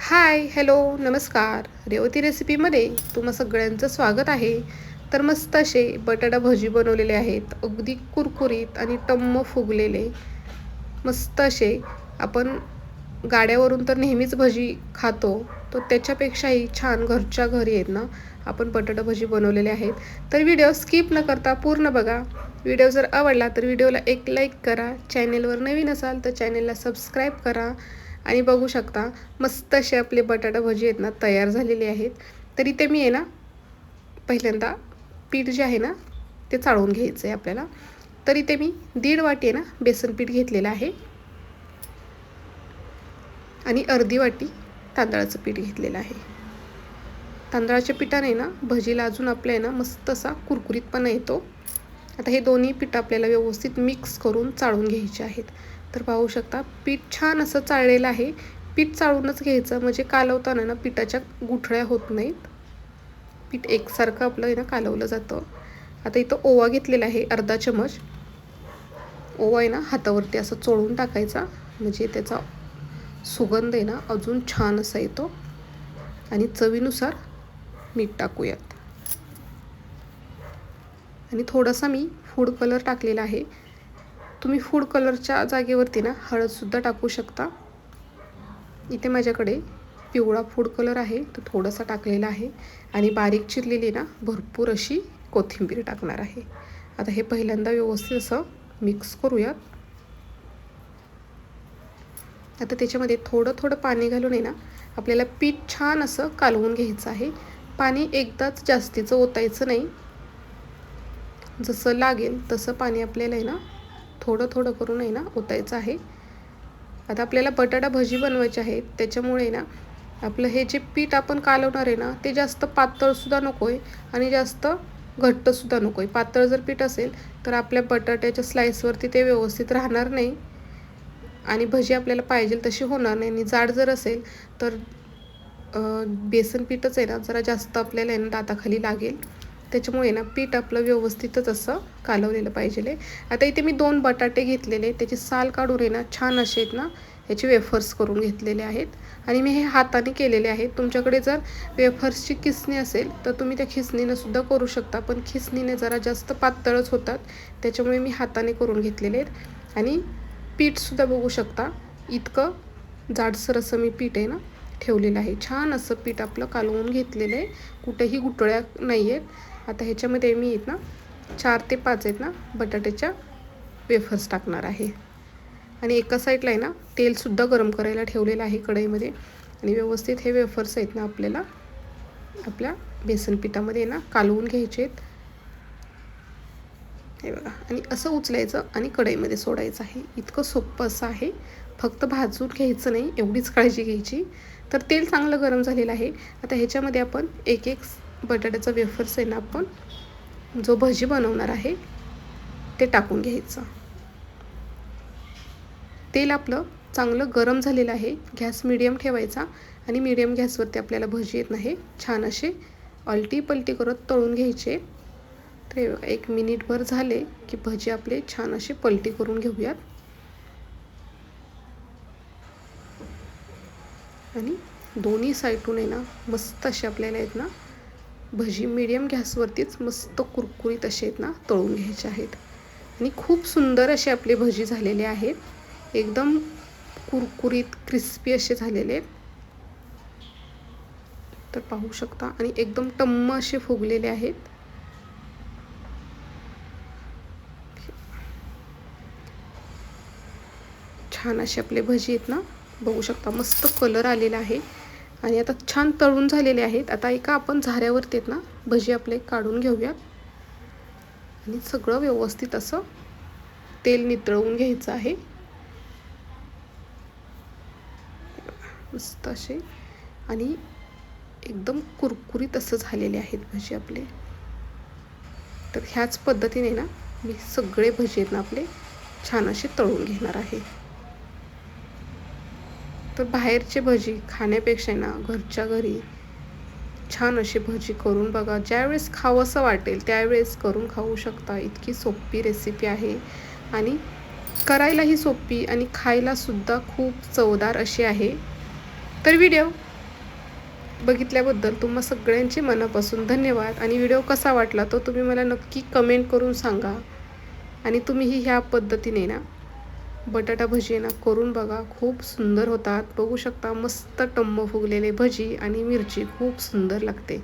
Hi hello नमस्कार. रेवती रेसिपीमध्ये तुम्हा सगळ्यांचं स्वागत आहे. तर मस्त असे बटाटा भजी बनवलेले आहेत अगदी कुरकुरीत आणि टम्म फुगलेले. मस्त असे आपण गाड्यावरून तर नेहमीच भजी खातो तो त्याच्यापेक्षाही छान घरच्या घरी आहेत ना आपण बटाटा भजी बनवलेले आहेत. तर व्हिडिओ स्किप न करता पूर्ण बघा. व्हिडिओ जर आवडला तर व्हिडिओला एक लाईक करा. चॅनेलवर नवीन असाल तर चॅनेलला सबस्क्राईब करा. आणि बघू शकता मस्त असे आपले बटाटा भजी आहेत ना तयार झालेले आहेत. तरी ते मी आहे ना पहिल्यांदा पीठ जे आहे ना ते चाळून घ्यायचं आहे आपल्याला. तरी ते मी दीड वाटी आहे ना बेसन पीठ घेतलेलं आहे. आणि अर्धी वाटी तांदळाचं पीठ घेतलेलं आहे. तांदळाच्या पिठाने ना भजीला अजून आपल्या आहे ना मस्त असा कुरकुरीतपणा येतो. आता हे दोन्ही पीठ आपल्याला व्यवस्थित मिक्स करून चाळून घ्यायचे आहेत. तर पाहू शकता पीठ छान असं चाळलेलं आहे. पीठ चाळूनच घ्यायचं म्हणजे कालवताना ना पिठाच्या गुठळ्या होत नाहीत. पीठ एकसारखं आपलं आहे ना कालवलं जातं. आता इथं ओवा घेतलेला आहे अर्धा चमच ओवा आहे ना हातावरती असं चोळून टाकायचा म्हणजे त्याचा सुगंध आहे ना अजून छान असा येतो. आणि चवीनुसार मीठ टाकूयात. आणि थोडासा मी फूड कलर टाकलेला आहे. तुम्ही फूड कलरच्या जागेवरती ना हळदसुद्धा टाकू शकता. इथे माझ्याकडे पिवळा फूड कलर आहे तो थोडासा टाकलेला आहे. आणि बारीक चिरलेली ना भरपूर अशी कोथिंबीर टाकणार आहे. आता हे पहिल्यांदा व्यवस्थित असं मिक्स करूयात. आता त्याच्यामध्ये थोडं थोडं पाणी घालून आहे ना आपल्याला पीठ छान असं कालवून घ्यायचं आहे. पाणी एकदाच जास्तीचं ओतायचं नाही. जसं लागेल तसं पाणी आपल्याला आहे ना थोडं थोडं करून आहे ना ओतायचं आहे. आता आपल्याला बटाटा भजी बनवायची आहे त्याच्यामुळे ना आपलं हे जे पीठ आपण कालवणार आहे ना ते जास्त पातळसुद्धा नको आहे आणि जास्त घट्टसुद्धा नको आहे पातळ जर पीठ असेल तर आपल्या बटाट्याच्या स्लाईसवरती ते व्यवस्थित राहणार नाही आणि भजी आपल्याला पाहिजे तशी होणार नाही. आणि जाड जर असेल तर बेसन पीठच आहे ना जरा जास्त आपल्याला आहे ना दाताखाली लागेल. त्याच्यामुळे ना पीठ आपलं व्यवस्थितच असं कालवलेलं पाहिजे आता इथे मी दोन बटाटे घेतलेले त्याची साल काढून आहे ना छान असे आहेत ना ह्याचे वेफर्स करून घेतलेले आहेत. आणि मी हे हाताने केलेले आहेत. तुमच्याकडे जर वेफर्सची किसणी असेल तर तुम्ही त्या खिसणीनं सुद्धा करू शकता पण खिसणीने जरा जास्त पातळच होतात त्याच्यामुळे मी हाताने करून घेतलेले आहेत. आणि पीठसुद्धा बघू शकता इतकं जाडसर असं मी पीठ आहे ना ठेवलेलं आहे. छान असं पीठ आपलं कालवून घेतलेलं आहे. कुठेही गुटळ्या नाही आहेत आता ह्याच्यामध्ये मी आहेत ना चार ते पाच आहेत ना बटाट्याच्या वेफर्स टाकणार आहे. आणि एका साईडला आहे ना तेलसुद्धा गरम करायला ठेवलेलं आहे कढईमध्ये. आणि व्यवस्थित हे वेफर्स आहेत ना आपल्याला आपल्या बेसन पिठामध्ये ना कालवून घ्यायचे आहेत. हे बघा आणि असं उचलायचं आणि कढईमध्ये सोडायचं आहे. इतकं सोपं असं आहे. फक्त भाजून घ्यायचं नाही एवढीच काळजी घ्यायची. तर तेल चांगलं गरम झालेलं आहे. आता ह्याच्यामध्ये आपण एक एक बटाट्याचा वेफर्स आहे ना आपण जो भजी बनवणार आहे ते टाकून घ्यायचं. तेल आपलं चांगलं गरम झालेलं आहे. गॅस मिडियम ठेवायचा आणि मिडियम गॅसवरती आपल्याला भजी येत नाही. छान असे अलटी पलटी करत तळून घ्यायचे. तर एक मिनिटभर झाले की भजी आपले छान असे पलटी करून घेऊयात. आणि दोन्ही साईडून आहे ना मस्त असे आपल्याला आहेत ना भजी मिडियम गॅसवरतीच मस्त कुरकुरीत असे आहेत ना तळून घ्यायचे आहेत. आणि खूप सुंदर असे आपले भजी झालेले आहेत एकदम कुरकुरीत क्रिस्पी असे झालेले आहेत. तर पाहू शकता. आणि एकदम टम्म असे फुगलेले आहेत. छान असे आपले भजी आहेत ना बघू शकता. मस्त कलर आलेला आहे. आणि आता छान तळून झालेले आहेत. आता एका आपण झाऱ्यावरती आहेत ना भजी आपले काढून घेऊयात. आणि सगळं व्यवस्थित असं तेल नितळवून घ्यायचं आहे. मस्त असे. आणि एकदम कुरकुरीत असं झालेले आहेत भजी आपले. तर ह्याच पद्धतीने ना मी सगळे भजी आहेत ना आपले छान असे तळून घेणार आहे. तर बाहेरचे भजी खाण्यापेक्षा ना घरच्या घरी छान अशी भजी करून बघा. ज्यावेळेस खावंसं वाटेल त्यावेळेस करून खाऊ शकता. इतकी सोपी रेसिपी आहे. आणि करायलाही सोपी आणि खायलासुद्धा खूप चवदार अशी आहे. तर व्हिडिओ बघितल्याबद्दल तुम्हा सगळ्यांचे मनापासून धन्यवाद. आणि व्हिडिओ कसा वाटला तो तुम्ही मला नक्की कमेंट करून सांगा. आणि तुम्हीही ह्या पद्धतीने ना बटाटा भजी आहे ना करून बघा. खूप सुंदर होतात. बघू शकता मस्त टम्म फुगलेले भजी आणि मिरची. खूप सुंदर लागते.